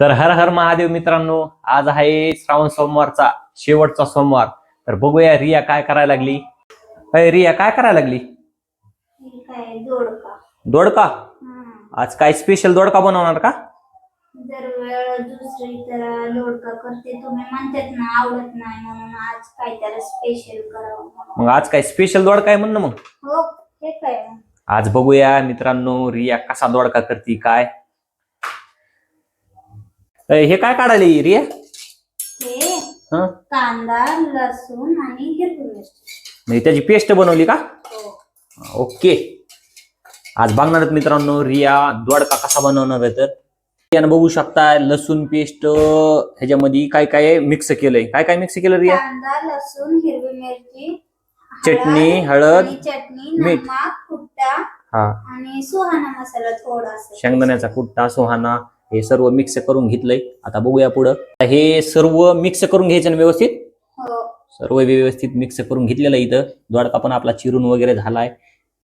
तर हर हर महादेव मित्रांनो आज आहे श्रावण सोमवारचा शेवटचा सोमवार. तर बघूया रिया काय करायला लागली? अय रिया काय करायला लागली? दोडका. आज काय स्पेशल दोडका बनवणार का? दर वेळ दुसरी तर दोडका करते. तुम्ही म्हणतात ना आवडत नाही म्हणून आज काय त्याला स्पेशल करावं म्हणून. मग आज काय स्पेशल दोडका आहे म्हणणं मग? हो हे काय? आज बघूया मित्रांनो रिया कसा दोडका करते काय? हे काय काढायला रिया हे हं? कांदा लसूण आणि हिरवी मिरची. म्हणजे त्याची पेस्ट बनवली का? हो. ओके. आज बघणार आहेत मित्रांनो रिया दोडका कसा बनवणार आहे तर. रियानं बघू शकता लसूण पेस्ट ह्याच्यामध्ये काय काय मिक्स केलंय. काय काय मिक्स केलं रिया? कांदा लसूण हिरवी मिरची चटणी, हळद हळद, आणि चटणी मीठ. नमक कुट्टा हा. आणि सुहाणा मसाला थोडासा. शेंगदाण्याचा कुट्टा सोहाना हे सर्व मिक्स करून घेतलंय. आता बघूया पुढं. हे सर्व मिक्स करून घ्यायचं ना व्यवस्थित? हो. सर्व व्यवस्थित मिक्स करून घेतलेलं इथं. दोडका पण आपला चिरून वगैरे झालाय.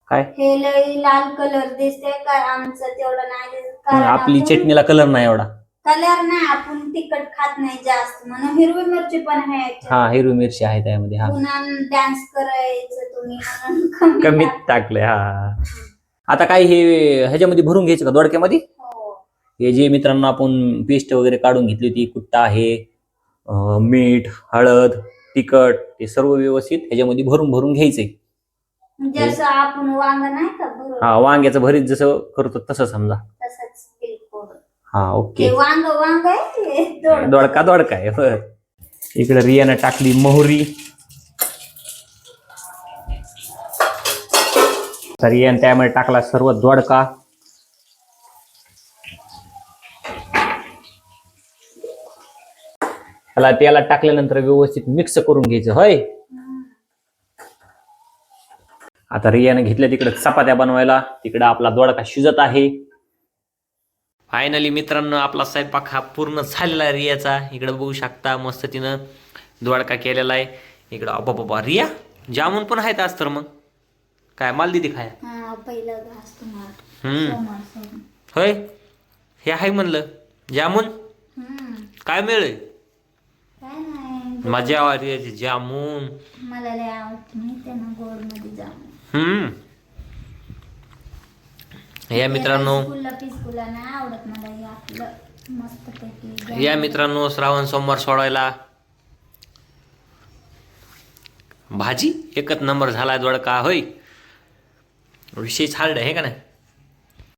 काय? हे लई लाल कलर दिसते काय आमचं तेवढं नाही दिसत. कारण आपली आपण- चटणीला कलर नाही एवढा. कलर नाही आपण तिखट खात नाही जास्त. म्हणून हिरवी मिरची पण आहे याच्यात. हा हिरवी मिरची आहे त्यामध्ये हा. पुन्हा डान्स करायचं तुम्ही म्हणून कमी. टाकलंय हा. आता काय हे ह्याच्यामध्ये भरून घ्यायचं का? दोडक्यामध्ये हो. हे जे मित्रांनो आपण पेस्ट वगैरे काढून घेतली होती कुट्टा आहे मीठ हळद तिखट ते सर्व व्यवस्थित ह्याच्यामध्ये भरून भरून घ्यायचंय जसं आपण वांग नाही का भरून? हा वांग्याचं भरीत जसं करतो तसं समजा. तसंच बिलकुल हा ते ओके वांग वांग आहे ते दोडका. दोडका आहे बर इकडे रियानं टाकली मोहरी. तर रियानं त्यामध्ये टाकला सर्व दोडका. त्याला त्याला टाकल्यानंतर व्यवस्थित मिक्स करून घ्यायचं होय. आता रियाने घेतल्या तिकडे चपात्या बनवायला. तिकडे आपला दोडका शिजत आहे. फायनली मित्रांनो आपला स्वयंपाक हा पूर्ण झालेला आहे रियाचा. इकडे बघू शकता मस्त तिनं दोडका केलेला आहे. इकडं अबा बाबा रिया? जामून पण आहेत आज तर मग. काय माल दिदी खाया. हम्म. होय? हे आहे म्हणलं. जामून. काय मिळेल? मजा आवा रियाची जामून. मला लय आवडत माहितीये ना गोडमध्ये जाऊन हम्म. या मित्रांनो. स्कूलला पिस्कूलला नाही आवडत मला हे आपलं मस्त पैकी. या मित्रांनो श्रावण सोमवार सोडायला. भाजी एकच नंबर झाला दोडका होय. विषय छान आहे का नाही?